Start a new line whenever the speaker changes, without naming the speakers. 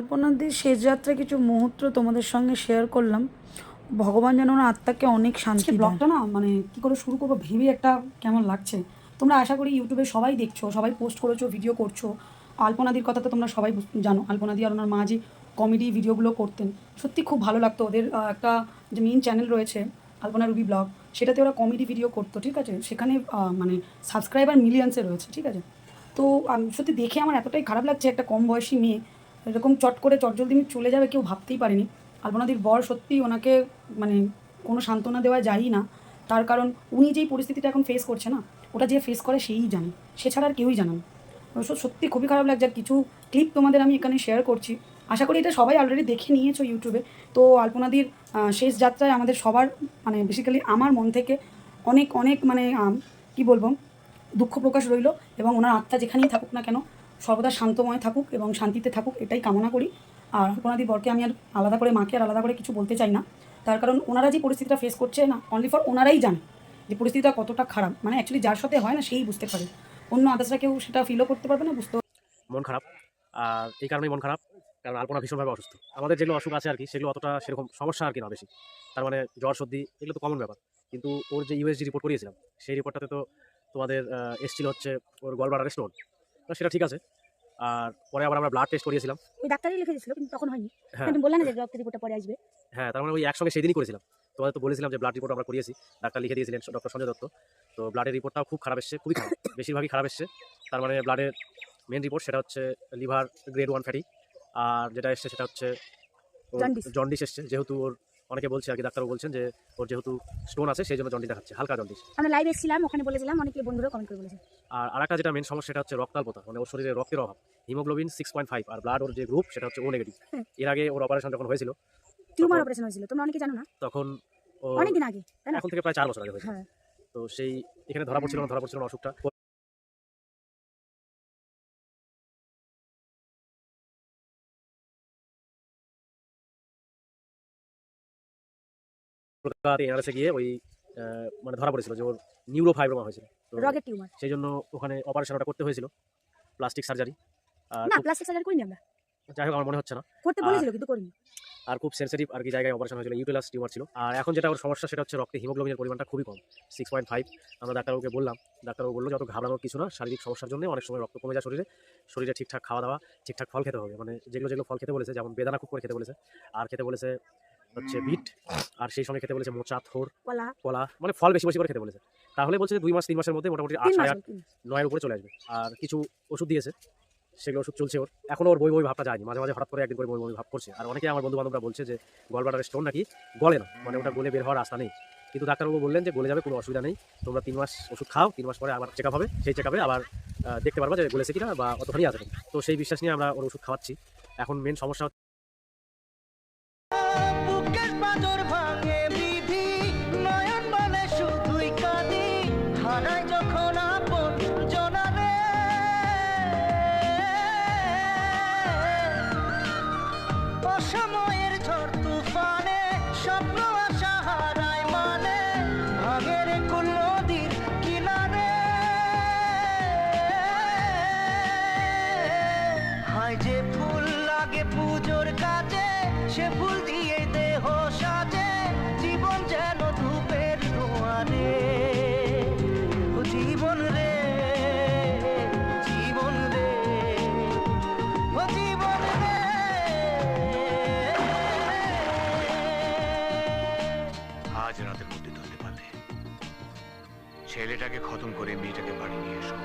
কল্পনাদির শেষ যাত্রা কিছু মুহূর্ত তোমাদের সঙ্গে শেয়ার করলাম। ভগবান যেন ওনার আত্মাকে অনেক শান্তি
ব্লগটা না মানে কি করে শুরু করব ভেবে একটা কেমন লাগছে। তোমরা আশা করি ইউটিউবে সবাই দেখছ সবাই পোস্ট করেছ ভিডিও করছ। আলপনাদির কথা তো তোমরা সবাই জানো। আলপনাদি আর ওনার মা যে কমেডি ভিডিওগুলো করতেন সত্যি খুব ভালো লাগতো। ওদের একটা যে মেইন চ্যানেল রয়েছে আলপনা রুবি ব্লগ সেটাতে ওরা কমেডি ভিডিও করতো ঠিক আছে? সেখানে মানে সাবস্ক্রাইবার মিলিয়ন্সে রয়েছে ঠিক আছে? তো সত্যি দেখে আমার এতটাই খারাপ লাগছে একটা কম বয়সী মেয়ে এরকম চট করে চটজলদি চলে যাবে কেউ ভাবতেই পারেনি। আলপনাদির বর সত্যি ওনাকে মানে কোনো সান্ত্বনা দেওয়া যায়ই না। তার কারণ উনি যেই পরিস্থিতিটা এখন ফেস করছে না, ওটা যে ফেস করে সেই জানে। সে ছাড়া আর কেউই জানে না। সত্যি খুবই খারাপ লাগছে। আর কিছু ক্লিপ তোমাদের আমি এখানে শেয়ার করছি। আশা করি এটা সবাই অলরেডি দেখে নিয়েছো ইউটিউবে তো আলপনাদির শেষ যাত্রায় আমাদের সবার মানে বেসিক্যালি আমার মন থেকে অনেক অনেক মানে কি বলব, দুঃখ প্রকাশ রইল এবং ওনার আত্মা যেখানেই থাকুক না কেন সর্বদা শান্তময় থাকুক এবং শান্তিতে থাকুক, এটাই কামনা করি। আর আলপনাদি বরকে আমি আর আলাদা করে মাকে আর আলাদা করে কিছু বলতে চাই না। তার কারণ ওনারা যে পরিস্থিতিটা ফেস করছে না অনলি ফর ওনারাই জানে যে পরিস্থিতিটা কতটা খারাপ। মানে অ্যাকচুয়ালি যার সাথে হয় না, সেই বুঝতে পারে। অন্য আদার্সরা কেউ সেটা ফিলও করতে পারবে না বুঝতে
মন খারাপ। আর এই কারণেই মন খারাপ, কারণ আলপনা ভীষণভাবে অসুস্থ। আমাদের যেগুলো অসুখ আছে আর কি, সেগুলো অতটা সেরকম সমস্যা আর কি না বেশি। তার মানে জ্বর, সর্দি, এগুলো তো কমন ব্যাপার। কিন্তু ওর যে ইউএসজি রিপোর্ট করিয়েছিলাম, সেই রিপোর্টটাতে তো তোমাদের এসছিল হচ্ছে ওর গলবাডারে স্টোন সেটা ঠিক আছে। আর পরে আবার আমরা ব্লাড টেস্ট করিয়েছিলাম।
ওই ডাক্তারই লিখে দিয়েছিল কিন্তু তখন হয়নি।
হ্যাঁ।
কিন্তু বললেন না যে রক্তের রিপোর্টটা পরে আসবে।
হ্যাঁ তার মানে ওই একসঙ্গে সেদিনই করেছিলাম। তোমাদের তো বলেছিলাম যে ব্লাড রিপোর্ট আমরা করিয়েছি। ডাক্তার লিখে দিয়েছিলেন ডক্টর সঞ্জয় দত্ত। তো ব্লাডের রিপোর্টটাও খুব খারাপ এসছে খুবই খারাপ বেশিরভাগই খারাপ এসছে। তার মানে ব্লাডের মেন রিপোর্ট সেটা হচ্ছে লিভার গ্রেড ওয়ান ফ্যাটি আর যেটা এসছে সেটা হচ্ছে জন্ডিস এসছে যেহেতু ওর অনেকে বলছে আর কি ডাক্তারও বলছেন যে ওর যেহেতু স্টোন আছে সেই জন্য জন্ডিস দেখাচ্ছে হালকা জন্ডিস
আমরা লাইভ এসেছিলাম ওখানে বলেছিলাম অনেকে বন্ধুরা কমেন্ট করে বলেছে।
আর আরেকটা যেটা মেন সমস্যা সেটা হচ্ছে রক্তাল্পতা মানে ওর শরীরে রক্তের অভাব। হিমোগ্লোবিন সিক্স পয়েন্ট ফাইভ আর ব্লাড ওর যে গ্রুপ সেটা হচ্ছে ও নেগেটিভ এর আগে ওর অপারেশন যখন হয়েছিল
টিউমার অপারেশন হয়েছিল তোমরা অনেকে জানো না?
তখন ও
অনেকদিন আগে
এখন থেকে প্রায় চার বছর আগে হয়েছে
হ্যাঁ।
তো সেই এখানে ধরা পড়ছিল না ধরা পড়ছিল না অসুখটা। কলকাতা এনআরএসে গিয়ে ওই মানে ধরা পড়েছিল যে ওর নিউরো ফাইব্রোমা হয়েছিল
রগের টিউমার
সেই জন্য ওখানে অপারেশন ওটা করতে হয়েছিল প্লাস্টিক সার্জারি আর
না প্লাস্টিক সার্জারি করিনি আমরা।
যাই হোক আমার মনে হচ্ছে না।
করতে বলেছিল কিন্তু করিনি।
আর খুব সেন্সিটিভ আর কি জায়গায় অপারেশন হয়েছিল ইউটেলাস টিউমার ছিল। আর এখন যেটা ওর সমস্যা সেটা হচ্ছে রক্তে হিমোগ্লোবিনের পরিমাণটা খুবই কম সিক্স পয়েন্ট ফাইভ আমরা ডাক্তারবাবুকে বললাম ডাক্তারবাবু বলল যত ঘাবড়ানোর কিছু না শারীরিক সমস্যার জন্য অনেক সময় রক্ত কমে যায় শরীরে। শরীরে ঠিকঠাক খাওয়া দাওয়া ঠিকঠাক ফল খেতে হবে। মানে যেগুলো যেগুলো ফল খেতে বলেছে যেমন বেদানা খুব করে খেতে বলেছে। আর খেতে বলেছে হচ্ছে বিট আর সেই সঙ্গে খেতে বলেছে মোচা থোর
কলা।
মানে ফল বেশি বেশি করে খেতে বলেছে। তাহলে বলছে যে দুই মাস তিন মাসের মধ্যে মোটামুটি আট সাড়ে আট নয়ের উপরে চলে আসবে। আর কিছু ওষুধ দিয়েছে সেগুলো ওষুধ চলছে ওর। এখনও ওর বই বই ভাবটা যায়নি। মাঝে মাঝে হঠাৎ করে একদিন করে বই বই ভাব করছে। আর অনেকে আমার বন্ধু বান্ধবরা বলছে যে গলবাটার স্টোন নাকি গলে না মানে ওটা গলে বের হওয়ার রাস্তা নেই। কিন্তু ডাক্তারবাবু বললেন যে গলে যাবে কোনো অসুবিধা নেই। তোমরা তিন মাস ওষুধ খাও তিন মাস পরে আবার চেক আপ হবে। সেই চেক আপে আবার দেখতে পারবা যে গলেছে কিনা বা অতখানি আছে। তো সেই বিশ্বাস নিয়ে আমরা ওর ওষুধ খাওয়াচ্ছি। এখন মেন সমস্যা
স্বপ্ন আশা হারায় মানে ভাঙের কুল নদীর কিনারে। হায় যে ফুল লাগে পুজোর কাজে, সে ফুল
রাতের মধ্যে ধরতে পারলে। ছেলেটাকে খতম করে মেয়েটাকে বাড়ি নিয়ে এসো।